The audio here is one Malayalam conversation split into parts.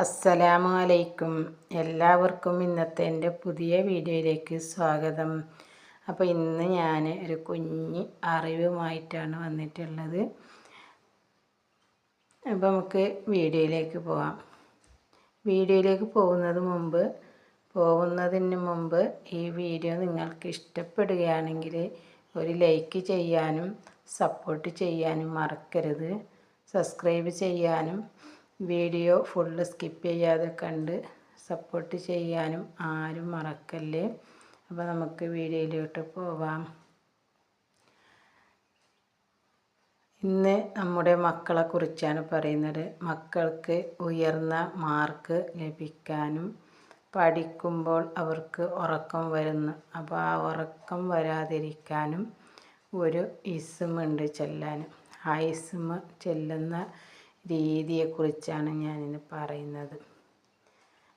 അസ്സലാമു അലൈക്കും എല്ലാവർക്കും ഇന്നത്തെ എന്റെ പുതിയ വീഡിയോയിലേക്ക് സ്വാഗതം. അപ്പോൾ ഇന്ന് ഞാൻ ഒരു കുഞ്ഞ് അറിവുമായിട്ടാണ് വന്നിട്ടുള്ളത്. അപ്പോൾ നമുക്ക് വീഡിയോയിലേക്ക് പോവാം. വീഡിയോയിലേക്ക് പോകുന്നത് മുമ്പ് പോകുന്നതിന് മുമ്പ് ഈ വീഡിയോ നിങ്ങൾക്ക് ഇഷ്ടപ്പെടുകയാണെങ്കിൽ ഒരു ലൈക്ക് ചെയ്യാനും സപ്പോർട്ട് ചെയ്യാനും മറക്കരുത്. സബ്സ്ക്രൈബ് ചെയ്യാനും വീഡിയോ ഫുള്ള് സ്കിപ്പ് ചെയ്യാതെ കണ്ട് സപ്പോർട്ട് ചെയ്യാനും ആരും മറക്കല്ലേ? അപ്പോൾ നമുക്ക് വീഡിയോയിലോട്ട് പോവാം. ഇന്ന് നമ്മുടെ മക്കളെ കുറിച്ചാണ് പറയുന്നത്. മക്കൾക്ക് ഉയർന്ന മാർക്ക് ലഭിക്കാനും പഠിക്കുമ്പോൾ അവർക്ക് ഉറക്കം വരുന്നു അപ്പോൾ ആ ഉറക്കം വരാതിരിക്കാനും ഒരു ഇസ്മുണ്ട് ചെല്ലാനും ആ ഇസ്മ ചെല്ലുന്ന രീതിയെക്കുറിച്ചാണ് ഞാനിന്ന് പറയുന്നത്.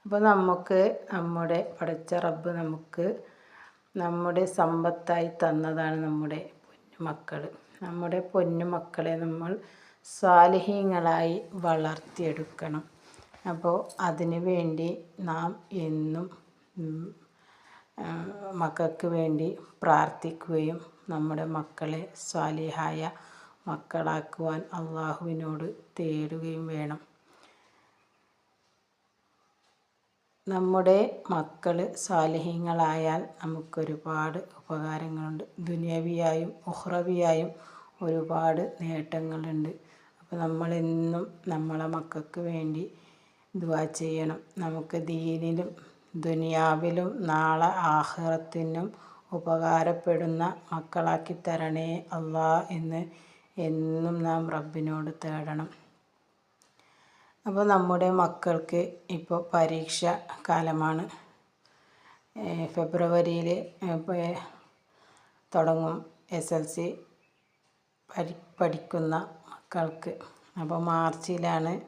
അപ്പോൾ നമുക്ക് നമ്മുടെ പഠിച്ച റബ്ബ് നമുക്ക് നമ്മുടെ സമ്പത്തായി തന്നതാണ് നമ്മുടെ പൊന്നുമക്കൾ നമ്മുടെ പൊന്നുമക്കളെ നമ്മൾ സ്വാലഹീങ്ങളായി വളർത്തിയെടുക്കണം. അപ്പോൾ അതിനു വേണ്ടി നാം എന്നും മക്കൾക്ക് വേണ്ടി പ്രാർത്ഥിക്കുകയും നമ്മുടെ മക്കളെ സ്വാലിഹായ മക്കളാക്കുവാൻ അള്ളാഹുവിനോട് തേടുകയും വേണം. നമ്മുടെ മക്കൾ സാലിഹ്യങ്ങളായാൽ നമുക്കൊരുപാട് ഉപകാരങ്ങളുണ്ട്. ദുനിയവിയായും ഉഹ്റവിയായും ഒരുപാട് നേട്ടങ്ങളുണ്ട്. അപ്പോൾ നമ്മളെന്നും നമ്മളെ മക്കൾക്ക് വേണ്ടി ദുവാ ചെയ്യണം. നമുക്ക് ദീനിലും ദുനിയാവിലും നാളെ ആഹ്റത്തിനും ഉപകാരപ്പെടുന്ന മക്കളാക്കി തരണേ അള്ളാ എന്ന് എന്നും നാം റബ്ബിനോട് തേടണം. അപ്പോൾ നമ്മുടെ മക്കൾക്ക് ഇപ്പോൾ പരീക്ഷ കാലമാണ്. ഫെബ്രുവരിയിൽ തുടങ്ങും എസ് എൽ സി പഠി പഠിക്കുന്ന മക്കൾക്ക്. അപ്പോൾ മാർച്ചിലാണ്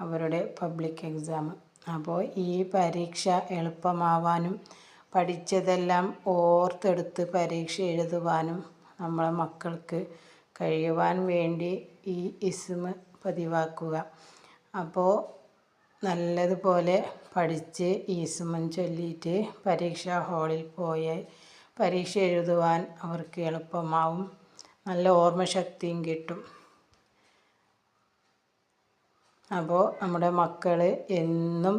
അവരുടെ പബ്ലിക് എക്സാം. അപ്പോൾ ഈ പരീക്ഷ എളുപ്പമാവാനും പഠിച്ചതെല്ലാം ഓർത്തെടുത്ത് പരീക്ഷ എഴുതുവാനും നമ്മളെ മക്കൾക്ക് കഴിയുവാൻ വേണ്ടി ഈ ഇസ്മ പതിവാക്കുക. അപ്പോൾ നല്ലതുപോലെ പഠിച്ച് ഈസുമൻ ചൊല്ലിയിട്ട് പരീക്ഷാ ഹാളിൽ പോയി പരീക്ഷ എഴുതുവാൻ അവർക്ക് എളുപ്പമാവും. നല്ല ഓർമ്മശക്തിയും കിട്ടും. അപ്പോൾ നമ്മുടെ മക്കൾ എന്നും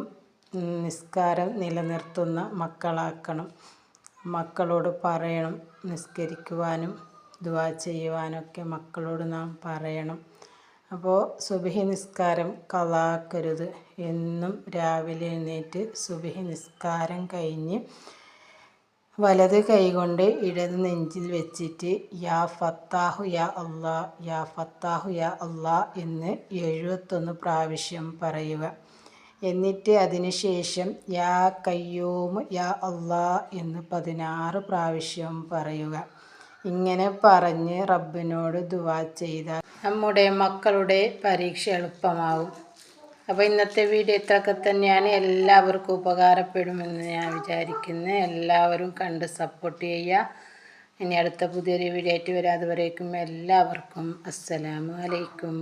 നിസ്കാരം നിലനിർത്തുന്ന മക്കളാക്കണം. മക്കളോട് പറയണം നിസ്കരിക്കുവാനും. ദുവാ ചെയ്യുവാനൊക്കെ മക്കളോട് നാം പറയണം. അപ്പോൾ സുബഹി നിസ്കാരം കളാക്കരുത് എന്നും രാവിലെ എഴുന്നേറ്റ് സുബഹി നിസ്കാരം കഴിഞ്ഞ് വലത് കൈകൊണ്ട് ഇടത് നെഞ്ചിൽ വെച്ചിട്ട് യാ ഫത്താഹു യാ അള്ളാ യാ ഫത്താഹു യാ അള്ളാ എന്ന് എഴുപത്തൊന്ന് പ്രാവശ്യം പറയുക. എന്നിട്ട് അതിനുശേഷം യാ കയ്യൂമ് യാ അള്ളാ എന്ന് പതിനാറ് പ്രാവശ്യം പറയുക. ഇങ്ങനെ പറഞ്ഞ് റബ്ബിനോട് ദുവാ ചെയ്താൽ നമ്മുടെ മക്കളുടെ പരീക്ഷ എളുപ്പമാവും. അപ്പോൾ ഇന്നത്തെ വീഡിയോ ഇത്രയൊക്കെ തന്നെയാണ്. എല്ലാവർക്കും ഉപകാരപ്പെടുമെന്ന് ഞാൻ വിചാരിക്കുന്നു. എല്ലാവരും കണ്ട് സപ്പോർട്ട് ചെയ്യുക. ഇനി അടുത്ത പുതിയൊരു വീഡിയോ ആയിട്ട് വരാം. അതുവരേക്കും എല്ലാവർക്കും അസ്സലാമു അലൈക്കും.